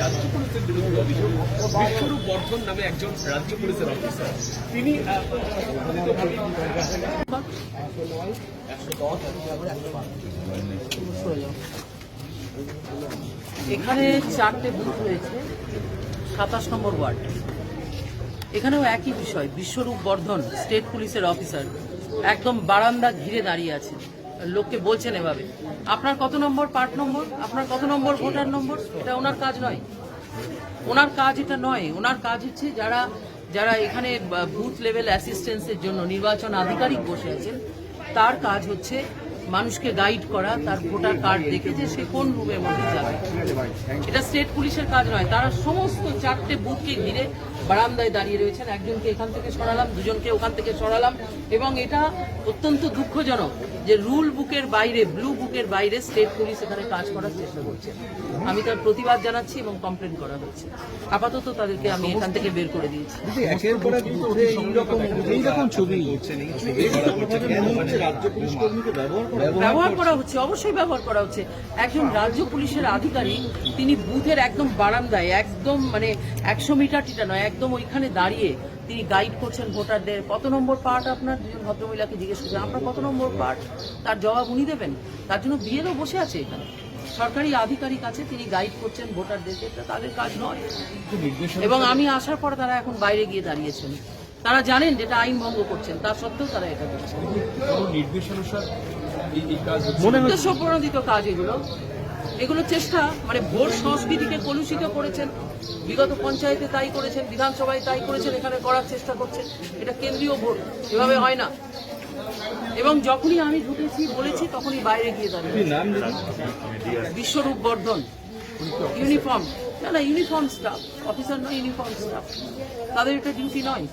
রাজ্য পুলিশের বিরুদ্ধে অভিযোগ বিশ্বরূপ বর্ধন নামে একজন রাজ্য পুলিশের অফিসার তিনি এখানে চারটে বুথ রয়েছে, সাতাশ নম্বর ওয়ার্ড। এখানেও একই বিষয় বিশ্বরূপ বর্ধন স্টেট পুলিশের অফিসার একদম বারান্দা ঘিরে দাঁড়িয়ে আছেন। লোককে বলছেন এভাবে। আপনার কত নম্বর পার্ট নম্বর? আপনার কত নম্বর ভোটার নম্বর? এটা ওনার কাজ নয়। ওনার কাজ এটা নয়। ওনার কাজ হচ্ছে যারা যারা এখানে বুথ লেভেল অ্যাসিস্ট্যান্সের জন্য নির্বাচন আধিকারিক বসে আছেন, তার কাজ হচ্ছে মানুষকে গাইড করা তার ভোটার কার্ড দেখে যে সে কোন রুমের মধ্যে যাবে এটা স্টেট পুলিশের কাজ নয় তারা সমস্ত চারটে বুথকে ঘিরে বারান্দায় দাঁড়িয়ে রয়েছেন একজনকে এখান থেকে সরালাম দুজনকে ওখান থেকে সরালাম এবং এটা অত্যন্ত দুঃখজনক যে রুল বুকের বাইরে ব্লু বুকের বাইরে স্টেট পুলিশ এখানে কাজ করার চেষ্টা করছে আমি তার প্রতিবাদ জানাচ্ছি এবং কমপ্লেন করা হচ্ছে আপাতত তাদেরকে আমি এখান থেকে বের করে দিয়েছি ছবি রাজ্য পুলিশ কর্মীকে ব্যবহার ব্যবহার করা হচ্ছে অবশ্যই ব্যবহার করা হচ্ছে। একজন রাজ্য পুলিশের আধিকারিক তিনি বুথের একদম বারান্দায় একদম মানে একশো মিটার টিটা নয় একদম ওইখানে দাঁড়িয়ে তিনি গাইড করছেন ভোটারদের। কত নম্বর পার্ট আপনার? দুজন ভদ্রমহিলাকে জিজ্ঞেস করছেন আপনার কত নম্বর পার্ট? তার জবাব উনি দেবেন। তার জন্য বিএলও বসে আছে এখানে। সরকারি আধিকারিক আছে তিনি গাইড করছেন ভোটারদেরকে। এটা তাদের কাজ নয়। এবং আমি আসার পর তারা এখন বাইরে গিয়ে দাঁড়িয়েছেন। তারা জানেন যেটা আইন ভঙ্গ করছেন তা সত্ত্বেও তারা এটা করছেন। নির্দেশানুসার কাজ এগুলো। এগুলো চেষ্টা মানে ভোট সংস্কৃতিকে কলুষিত করেছেন বিগত পঞ্চায়েতে তাই করেছেন বিধানসভায় তাই করেছেন এখানে করার চেষ্টা করছেন এটা কেন্দ্রীয় ভোট এভাবে হয় না। এবং যখনই আমি ঢুকেছি বলেছি তখনই বাইরে গিয়ে দাঁড়িয়ে বিশ্বরূপ বর্ধন ইউনিফর্ম না না ইউনিফর্ম স্টাফ অফিসার নয় ইউনিফর্ম স্টাফ তাদের এটা ডিউটি নয়।